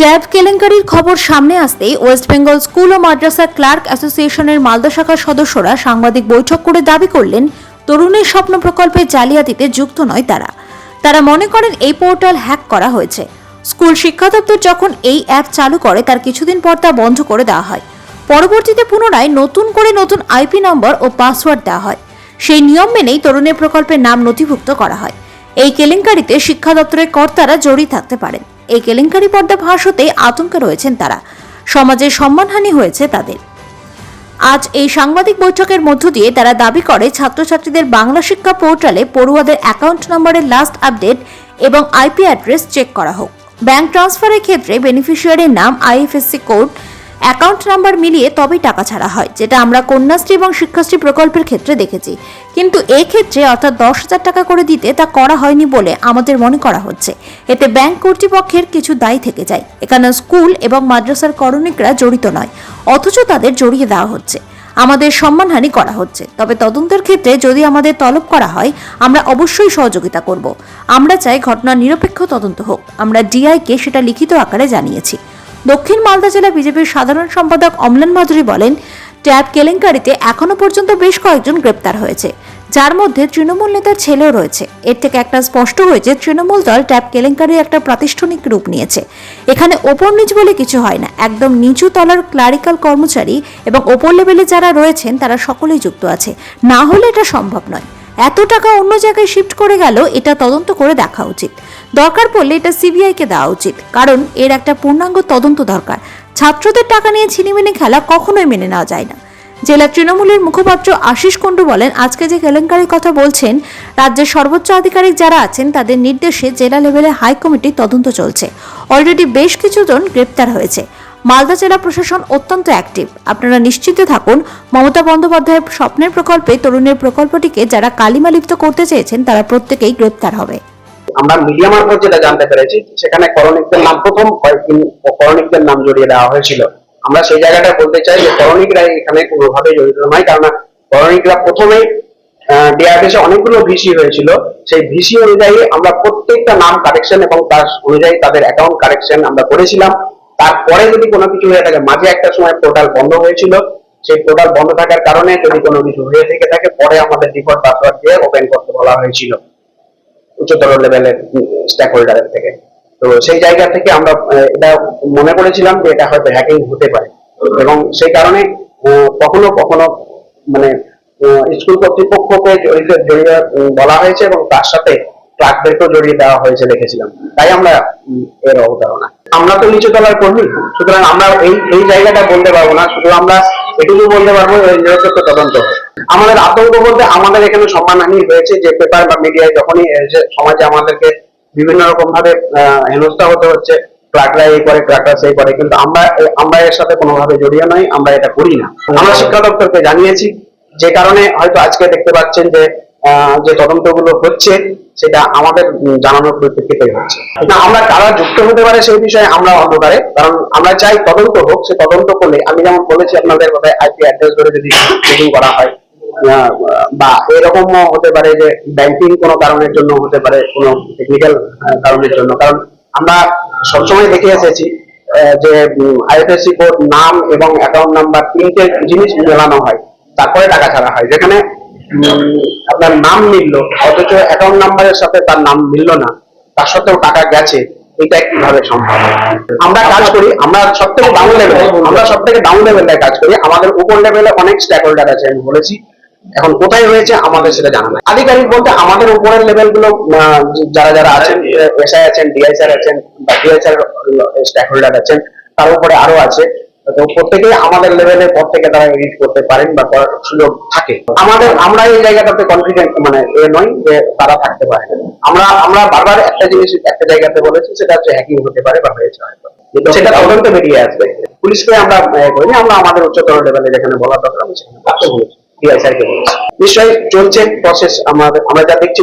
Tab কেলেঙ্কারির খবর সামনে আসতেই ওয়েস্ট বেঙ্গল স্কুল ও মাদ্রাসা ক্লার্ক অ্যাসোসিয়েশনের মালদা শাখার সদস্যরা সাংবাদিক বৈঠক করে দাবি করলেন, তরুণের স্বপ্ন প্রকল্পে জালিয়াতিতে যুক্ত নয় তারা। তারা মনে করেন এই পোর্টাল হ্যাক করা হয়েছে। স্কুল শিক্ষা দপ্তর যখন এই অ্যাপ চালু করে, তার কিছুদিন পর তা বন্ধ করে দেওয়া হয়। পরবর্তীতে পুনরায় নতুন করে নতুন আইপি নম্বর ও পাসওয়ার্ড দেওয়া হয়। সেই নিয়ম মেনেই তরুণের প্রকল্পের নাম নথিভুক্ত করা হয়। এই কেলেঙ্কারিতে শিক্ষা দপ্তরের কর্তারা জড়িয়ে থাকতে পারেন। এই কেলেঙ্কারি পর্দা ফাঁস হতে আতঙ্কে রয়েছেন তারা। সমাজের সম্মানহানি হয়েছে তাদের। আজ এই সাংবাদিক বৈঠকের মধ্য দিয়ে তারা দাবি করে, ছাত্রছাত্রীদের বাংলা শিক্ষা পোর্টালে পড়ুয়াদের অ্যাকাউন্ট নম্বরের লাস্ট আপডেট এবং আইপি অ্যাড্রেস চেক করা হোক। ব্যাংক ট্রান্সফারের ক্ষেত্রে বেনিফিশিয়ারির নাম, আইএফএসসি কোড অ্যাকাউন্ট নাম্বার মিলিয়ে তবেই টাকা ছাড়া হয়, যেটা আমরা কন্যাশ্রী এবং শিক্ষাশ্রী প্রকল্পের ক্ষেত্রে দেখেছি। কিন্তু ক্ষেত্রে অর্থাৎ দশ হাজার টাকা করে দিতে তা করা হয়নি বলে আমাদের মনে করা হচ্ছে। এতে ব্যাংক কর্তৃপক্ষের কিছু দায়ী থেকে যায়। এখানে স্কুল এবং মাদ্রাসার করণিকরা জড়িত নয়, অথচ তাদের জড়িয়ে দেওয়া হচ্ছে। আমাদের সম্মানহানি করা হচ্ছে। তবে তদন্তের ক্ষেত্রে যদি আমাদের তলব করা হয়, আমরা অবশ্যই সহযোগিতা করব। আমরা চাই ঘটনার নিরপেক্ষ তদন্ত হোক। আমরা ডিআইকে সেটা লিখিত আকারে জানিয়েছি। দক্ষিণ মালদা জেলা বিজেপির সাধারণ সম্পাদক অমলান মাধুরী বলেন, ট্যাব কেলেঙ্কারিতে এখনও পর্যন্ত বেশ কয়েকজন গ্রেপ্তার হয়েছে। যার মধ্যে তৃণমূল নেতার ছেলেও রয়েছে। এর থেকে একটা স্পষ্ট হয়েছে তৃণমূল দল ট্যাব কেলেঙ্কারির একটা প্রাতিষ্ঠানিক রূপ নিয়েছে। এখানে ওপর নিচ বলে কিছু হয় না। একদম নিচু তলার ক্লারিক্যাল কর্মচারী এবং ওপর লেভেলে যারা রয়েছেন, তারা সকলেই যুক্ত আছে। না হলে এটা সম্ভব নয়। এত টাকা অন্য জায়গায় শিফট করে গেল, এটা তদন্ত করে দেখা উচিত। দরকার পড়লে এটা সিবিআইকে দেওয়া উচিত, কারণ এর একটা পূর্ণাঙ্গ তদন্ত দরকার। ছাত্রদের টাকা নিয়ে ছিনিমিনি খেলা কখনোই মেনে নেওয়া যায় না। জেলা তৃণমূলের মুখপাত্র আশিস কুণ্ডু বলেন, আজকে যে কেলেঙ্কারির কথা বলছেন, রাজ্যের সর্বোচ্চ আধিকারিক যারা আছেন, তাদের নির্দেশে জেলা লেভেলে হাই কমিটির তদন্ত চলছে। অলরেডি বেশ কিছুজন গ্রেপ্তার হয়েছে। মালদা জেলা প্রশাসন অত্যন্ত অ্যাক্টিভ আপনারা নিশ্চিত থাকুন, মমতা বন্দ্যোপাধ্যায়ের স্বপ্নের প্রকল্পে তরুণের প্রকল্পটিকে যারা কালিমালিপ্ত করতে চেয়েছেন, তারা প্রত্যেকেই গ্রেপ্তার হবে। আমরা মিডিয়া মারফত যেটা জানতে পেরেছি, সেখানে করণিকদের নাম প্রথম কয়েকদিন করণিকদের নাম জড়িয়ে দেওয়া হয়েছিল। আমরা সেই জায়গাটা বলতে চাই যে করণিকরা এখানে কোনোভাবে জড়িত নয় কারণ করণিকরা প্রথমে ডিআরডিসে অনেকগুলো ভিসি হয়েছিল। সেই ভিসি অনুযায়ী আমরা প্রত্যেকটা নাম কারেকশন এবং তার অনুযায়ী তাদের অ্যাকাউন্ট কারেকশন আমরা করেছিলাম। তারপরে যদি কোনো কিছু হয়ে থাকে, মাঝে একটা সময় পোর্টাল বন্ধ হয়েছিল। সেই পোর্টাল বন্ধ থাকার কারণে যদি কোনো কিছু হয়ে থেকে থাকে, পরে আমাদের ডিফল্ট পাসওয়ার্ড দিয়ে ওপেন করতে বলা হয়েছিল। উচ্চতর লেভেলের স্টেক হোল্ডারের থেকে। তো সেই জায়গা থেকে আমরা এটা মনে করেছিলাম যে এটা হয়তো হ্যাকিং হতে পারে। এবং সেই কারণে কখনো কখনো মানে স্কুল কর্তৃপক্ষকে জড়িয়ে বলা হয়েছে এবং তার সাথে ক্লার্কদেরকেও জড়িয়ে দেওয়া হয়েছে দেখেছিলাম। তাই আমরা এর অবতারণা। আমরা তো নিচু তলার কর্মী, সুতরাং আমরা এই এই জায়গাটা বলতে পারব না, শুধু আমরা এটুকু বলতে পারব নিরপেক্ষ তদন্ত। আমাদের আতঙ্ক বলতে আমাদের এখানে সম্মানহানি হয়েছে যে পেপার বা মিডিয়ায় যখনই এসে সমাজে আমাদেরকে বিভিন্ন রকম ভাবে হেনস্থা হতে হচ্ছে, ক্লার্করা এই করে, ক্লার্করা সেই করে, কিন্তু আমরা আমরা এর সাথে কোনোভাবে জড়িয়ে নই, আমরা এটা করি না। আমরা শিক্ষা দপ্তরকে জানিয়েছি, যে কারণে হয়তো আজকে দেখতে পাচ্ছেন যে যে তদন্তগুলো হচ্ছে সেটা আমাদের জানানোর পরিপ্রেক্ষিতে হচ্ছে। না, আমরা কারা যুক্ত হতে পারে সেই বিষয়ে আমরা অন্ধকারে, কারণ আমরা চাই তদন্ত হোক, সে তদন্ত করলে, আমি যেমন বলেছি আপনাদের কথা আইপি অ্যাড্রেস ধরে যদি চেকিং করা হয় বা এরকমও হতে পারে যে ব্যাংকিং কোনো কারণের জন্য হতে পারে, কোনো টেকনিক্যাল কারণের জন্য। কারণ আমরা সবসময় দেখে এসেছি যে আইএফএসসি কোড নাম এবং অ্যাকাউন্ট নাম্বার তিনটে জিনিস মেলানো হয়, তারপরে টাকা ছাড়া হয়, যেখানে আপনার নাম মিললো, অথচ অ্যাকাউন্ট নাম্বারের সাথে তার নাম মিললো না, তার সত্ত্বেও টাকা গেছে, এটা কীভাবে সম্ভব? আমরা কাজ করি, আমরা সব থেকে ডাউন লেভেলে আমরা সব থেকে ডাউন লেভেলে কাজ করি, আমাদের উপর লেভেলে অনেক স্টেক হোল্ডার আছে, আমি বলেছি। এখন কোথায় হয়েছে আমাদের সেটা জানা নাই। আধিকারিক বলতে আমাদের উপরের লেভেলগুলো যারা যারা আছেন, এসআই আছেন ডিআই আছেন, বা ডিআই স্যার স্টেক হোল্ডার আছেন, তার উপরে আরও আছে। তো প্রত্যেকেই আমাদের লেভেলের পর থেকে তারা এডিট করতে পারেন বা করার সুযোগ থাকে। আমাদের, আমরা এই জায়গাটাতে কনফিডেন্ট মানে এ যে তারা থাকতে পারে। আমরা আমরা বারবার একটা জিনিস একটা জায়গাতে বলেছি, সেটা হচ্ছে হ্যাকিং হতে পারে বা হয়েছে হয়তো। সেটা বেরিয়ে আসবে। পুলিশকে আমরা আমরা আমাদের উচ্চতর লেভেলে যেখানে বলা দরকার, আমি সেখানে নিশ্চয়ই চলছে প্রসেস আমাদের, আমরা যা দেখছি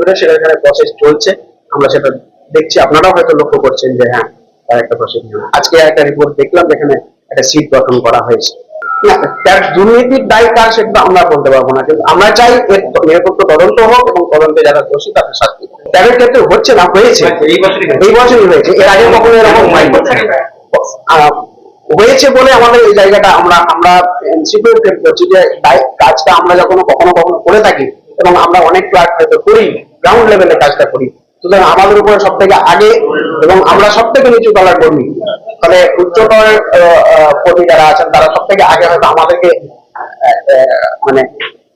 ধরে সেটা এখানে প্রসেস চলছে। আমরা সেটা দেখছি। আপনারাও হয়তো লক্ষ্য করছেন যে হ্যাঁ একটা প্রসেস আজকে একটা রিপোর্ট দেখলাম যেখানে একটা সিট গঠন করা হয়েছে। তার দুর্নীতির দায় কার সেটা আমরা বলতে পারব না কিন্তু আমরা চাই এর নিরপেক্ষ তদন্ত হোক এবং তদন্তে যারা দোষী তাদের শাস্তি ক্ষেত্রে হচ্ছে না হয়েছে। এই বছরই হয়েছে। এর আগে কখনো এরকম হয়নি। আহ, হয়েছে বলে আমাদের এই জায়গাটা আমরা আমরা করছি যে কাজটা আমরা যখন কখনো কখনো করে থাকি এবং আমরা অনেক ক্লার্ক হয়তো করি গ্রাউন্ড লেভেলে কাজটা করি সুতরাং আমাদের উপরে সব থেকে আগে এবং আমরা সব থেকে নিচু তলার কর্মী। তাহলে উচ্চতর কর্মী যারা আছেন, তারা সব থেকে আগে হয়তো আমাদেরকে মানে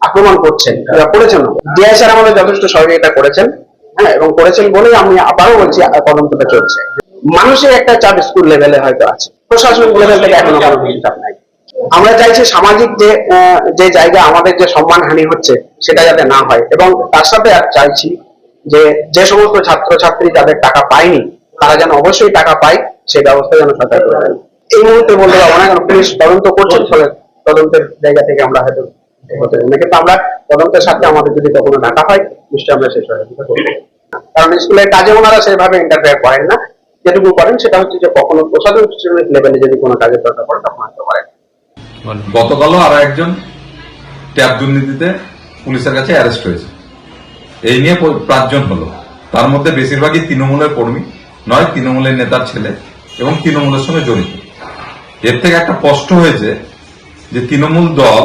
আক্রমণ করছেন। করেছেন। ডিআই স্যার আমাদের যথেষ্ট সহযোগিতা করেছেন হ্যাঁ এবং করেছেন বলেই আমি আবারও বলছি তদন্তটা চলছে। মানুষের একটা চাপ স্কুল লেভেলে হয়তো আছে। প্রশাসনিক লেভেল থেকে এখনও কোনো চাপ নাই। আমরা চাইছি সামাজিক যে যে জায়গা আমাদের যে সম্মানহানি হচ্ছে, সেটা যাতে না হয়। এবং তার সাথে চাইছি যে যে সমস্ত ছাত্র ছাত্রী যাদের টাকা পায়নি, তারা যেন অবশ্যই টাকা পায়, সেই ব্যবস্থা যেন সরকার করে দেন এই মুহূর্তে বলতে পারব না কারণ পুলিশ তদন্ত করছেন ফলে তদন্তের জায়গা থেকে আমরা হয়তো না। কিন্তু আমরা তদন্তের সাথে আমাদের যদি কখনো নিশ্চয়ই আমরা সেই সহযোগিতা কারণ স্কুলের কাজে ওনারা সেভাবে ইন্টারফেয়ার করেন না। যেটুকু করেন, সেটা হচ্ছে যে কখনো প্রশাসনিক লেভেলে যদি কোনো কাজের দরকার পড়ে, তখন গতকালও আরও একজন ট্যাব দুর্নীতিতে পুলিশের কাছে অ্যারেস্ট হয়েছে। এই নিয়ে পাঁচজন হলো। তার মধ্যে বেশিরভাগই তৃণমূলের কর্মী, নয়, তৃণমূলের নেতার ছেলে এবং তৃণমূলের সঙ্গে জড়িত। এর থেকে একটা স্পষ্ট হয়েছে যে তৃণমূল দল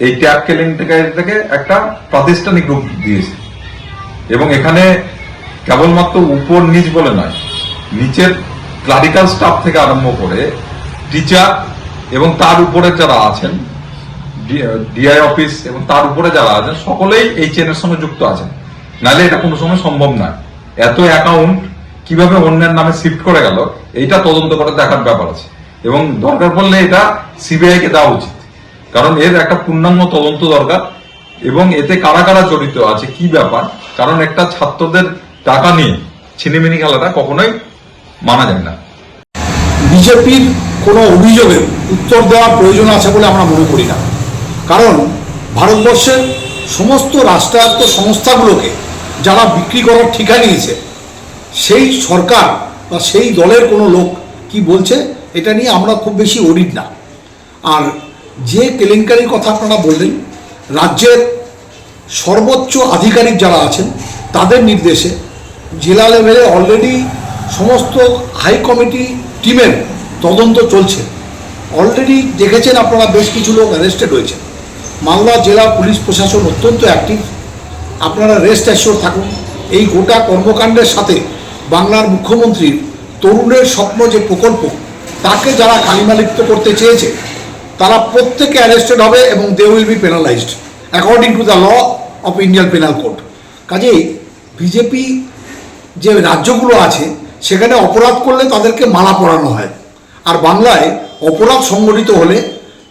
এই ট্যাব কেলেঙ্কারিটাকে একটা প্রাতিষ্ঠানিক রূপ দিয়েছে। এবং এখানে কেবলমাত্র উপর নিচ বলে নয়, নিচের ক্লারিক্যাল স্টাফ থেকে আরম্ভ করে টিচার এবং তার উপরে যারা আছেন ডিআই অফিস এবং তার উপরে যারা আছেন, সকলেই এই চেনের সঙ্গে যুক্ত আছেন। নাহলে এটা কোনো সময় সম্ভব নয়। এত অ্যাকাউন্ট কীভাবে অন্যের নামে শিফট করে গেল, এইটা তদন্ত করে দেখার ব্যাপার আছে। এবং দরকার পড়লে এটা সিবিআই কে দেওয়া উচিত। কারণ এর একটা পূর্ণাঙ্গ তদন্ত দরকার এবং এতে কারা কারা জড়িত আছে, কি ব্যাপার? কারণ একটা ছাত্রদের টাকা নিয়ে ছিনিমিনি খেলাটা কখনোই মানা যায় না। বিজেপির কোনো অভিযোগের উত্তর দেওয়ার প্রয়োজন আছে বলে আমরা মনে করি না। কারণ ভারতবর্ষের সমস্ত রাষ্ট্রায়ত্ত সংস্থাগুলোকে যারা বিক্রি করার ঠিকা নিয়েছে, সেই সরকার বা সেই দলের কোনো লোক কি বলছে, এটা নিয়ে আমরা খুব বেশি অডিট না। আর যে কেলেঙ্কারির কথা আপনারা বললেন, রাজ্যের সর্বোচ্চ আধিকারিক যারা আছেন, তাদের নির্দেশে জেলা লেভেলে অলরেডি সমস্ত হাই কমিটি টিমের তদন্ত চলছে। অলরেডি দেখেছেন আপনারা বেশ কিছু লোক অ্যারেস্টেড হয়েছে মালদা জেলা পুলিশ প্রশাসন অত্যন্ত অ্যাক্টিভ আপনারা রেস্ট অ্যাসিওর থাকুন। এই গোটা কর্মকাণ্ডের সাথে বাংলার মুখ্যমন্ত্রীর তরুণের স্বপ্ন যে প্রকল্প, তাকে যারা কালিমালিপ্ত করতে চেয়েছে, তারা প্রত্যেকে অ্যারেস্টেড হবে এবং they will be penalized according to the law of Indian penal code কাজেই বিজেপি যে রাজ্যগুলো আছে, সেখানে অপরাধ করলে তাদেরকে মালা পরানো হয়। আর বাংলায় অপরাধ সংগঠিত হলে